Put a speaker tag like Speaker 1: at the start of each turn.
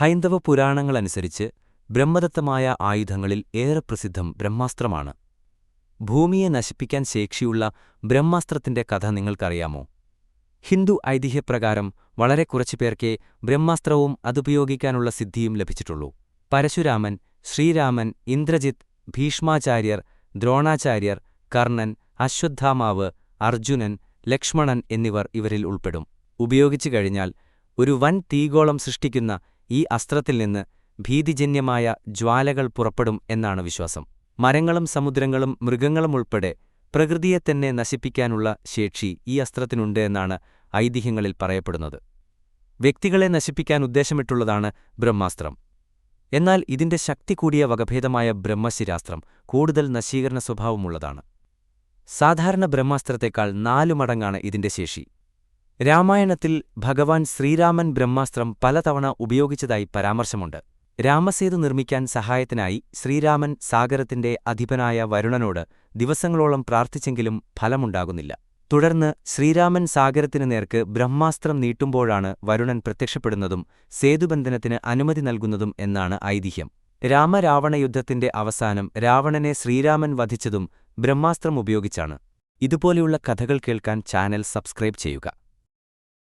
Speaker 1: ഹൈന്ദവ പുരാണങ്ങളനുസരിച്ച് ബ്രഹ്മദത്തമായ ആയുധങ്ങളിൽ ഏറെ പ്രസിദ്ധം ബ്രഹ്മാസ്ത്രമാണ്. ഭൂമിയെ നശിപ്പിക്കാൻ ശേഷിയുള്ള ബ്രഹ്മാസ്ത്രത്തിന്റെ കഥ നിങ്ങൾക്കറിയാമോ? ഹിന്ദു ഐതിഹ്യപ്രകാരം വളരെ കുറച്ചുപേർക്കേ ബ്രഹ്മാസ്ത്രവും അതുപയോഗിക്കാനുള്ള സിദ്ധിയും ലഭിച്ചിട്ടുള്ളൂ. പരശുരാമൻ ശ്രീരാമൻ ഇന്ദ്രജിത്ത് ഭീഷ്മാചാര്യർ ദ്രോണാചാര്യർ കർണൻ അശ്വത്ഥാമാവ് അർജുനൻ ലക്ഷ്മണൻ എന്നിവർ ഇവരിൽ ഉൾപ്പെടും. ഉപയോഗിച്ചു കഴിഞ്ഞാൽ ഒരു വൻ തീഗോളം സൃഷ്ടിക്കുന്ന ഈ അസ്ത്രത്തിൽ നിന്ന് ഭീതിജന്യമായ ജ്വാലകൾ പുറപ്പെടും എന്നാണ് വിശ്വാസം. മരങ്ങളും സമുദ്രങ്ങളും മൃഗങ്ങളും പ്രകൃതിയെ തന്നെ നശിപ്പിക്കാനുള്ള ശേഷി ഈ അസ്ത്രത്തിനുണ്ട് എന്നാണ് ഐതിഹ്യങ്ങളിൽ പറയപ്പെടുന്നത്. വ്യക്തികളെ നശിപ്പിക്കാൻ ഉദ്ദേശമിട്ടുള്ളതാണ് ബ്രഹ്മാസ്ത്രം. എന്നാൽ ഇതിന്റെ ശക്തി കൂടിയ വകഭേദമായ ബ്രഹ്മശിരാസ്ത്രം കൂടുതൽ നശീകരണ സ്വഭാവമുള്ളതാണ്. സാധാരണ ബ്രഹ്മാസ്ത്രത്തേക്കാൾ നാലു മടങ്ങാണ് ഇതിന്റെ ശേഷി. രാമായണത്തിൽ ഭഗവാൻ ശ്രീരാമൻ ബ്രഹ്മാസ്ത്രം പലതവണ ഉപയോഗിച്ചതായി പരാമർശമുണ്ട്. രാമസേതു നിർമ്മിക്കാൻ സഹായത്തിനായി ശ്രീരാമൻ സാഗരത്തിന്റെ അധിപനായ വരുണനോട് ദിവസങ്ങളോളം പ്രാർത്ഥിച്ചെങ്കിലും ഫലമുണ്ടാകുന്നില്ല. തുടർന്ന് ശ്രീരാമൻ സാഗരത്തിനു നേർക്ക് ബ്രഹ്മാസ്ത്രം നീട്ടുമ്പോഴാണ് വരുണൻ പ്രത്യക്ഷപ്പെടുന്നതും സേതുബന്ധനത്തിന് അനുമതി നൽകുന്നതും എന്നാണ് ഐതിഹ്യം. രാമരാവണയുദ്ധത്തിന്റെ അവസാനം രാവണനെ ശ്രീരാമൻ വധിച്ചതും ബ്രഹ്മാസ്ത്രം ഉപയോഗിച്ചാണ്. ഇതുപോലെയുള്ള കഥകൾ കേൾക്കാൻ ചാനൽ സബ്സ്ക്രൈബ് ചെയ്യുക.